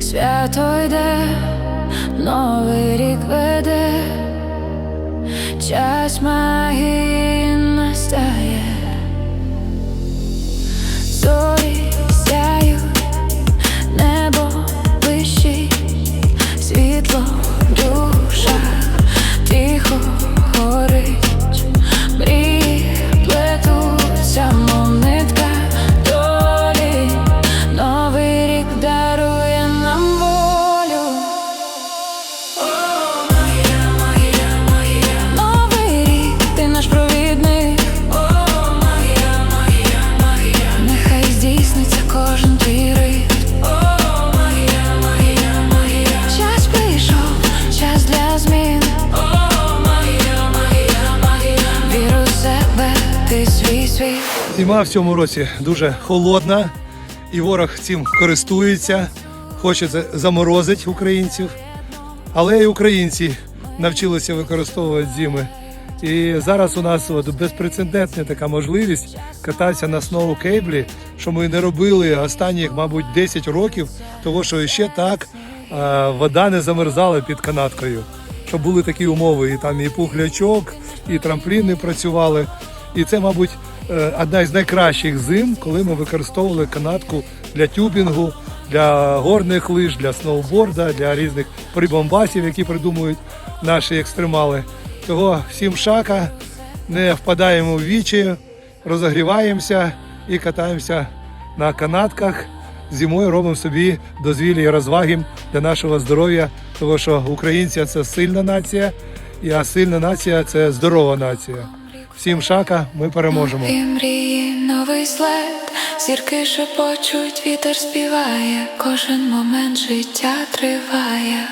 Свято йде, новий рік веде, час магії Зима в цьому році дуже холодна, і ворог цим користується, хоче заморозити українців. Але і українці навчилися використовувати зими. І зараз у нас от безпрецедентна така можливість кататися на сноукейблі, що ми не робили останніх, мабуть, 10 років, тому що ще так вода не замерзала під канаткою. Щоб були такі умови, і там і пухлячок, і трампліни працювали. І це, мабуть, одна із найкращих зим, коли ми використовували канатку для тюбінгу, для горних лиж, для сноуборда, для різних прибамбасів, які придумують наші екстремали. Того всім шака, не впадаємо в вічі, розогріваємося і катаємося на канатках. Зимою робимо собі дозвілля і розваги для нашого здоров'я, тому що українці це сильна нація, а сильна нація це здорова нація. Всім шака, ми переможемо. І мрії, новий след, зірки шепочуть, вітер співає, кожен момент життя триває.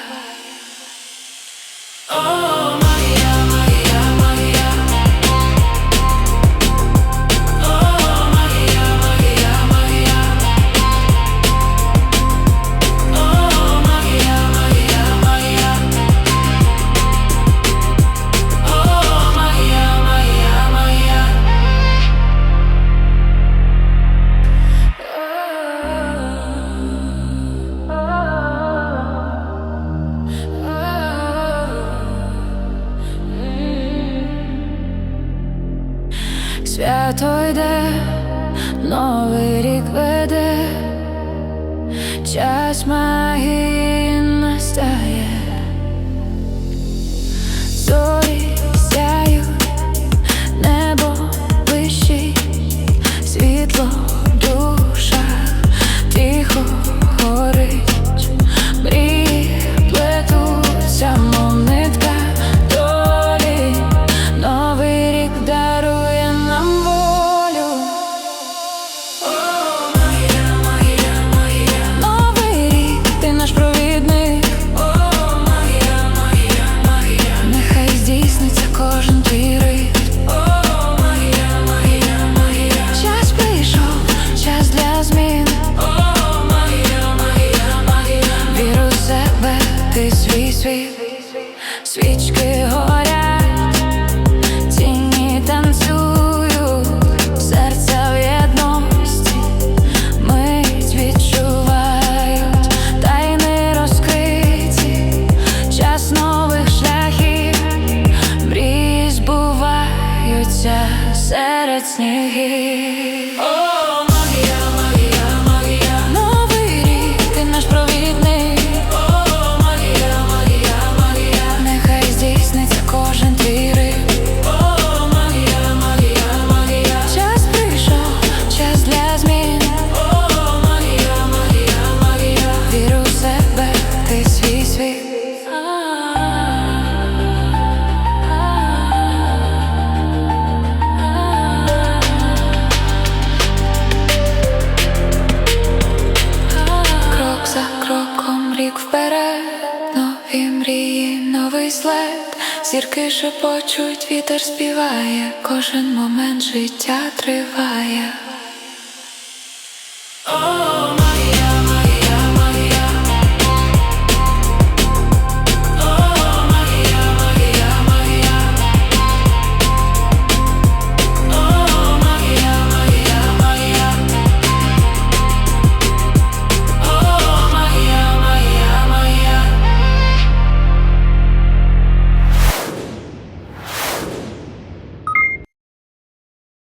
Свято йде, новий рік веде, час магії свій. Свічки горять, тіні танцюють, серця в єдності, мить відчувають, тайни розкриті, час нових шляхів, мрії збуваються серед снігів. Новий след, зірки шепочуть, вітер співає, кожен момент життя триває.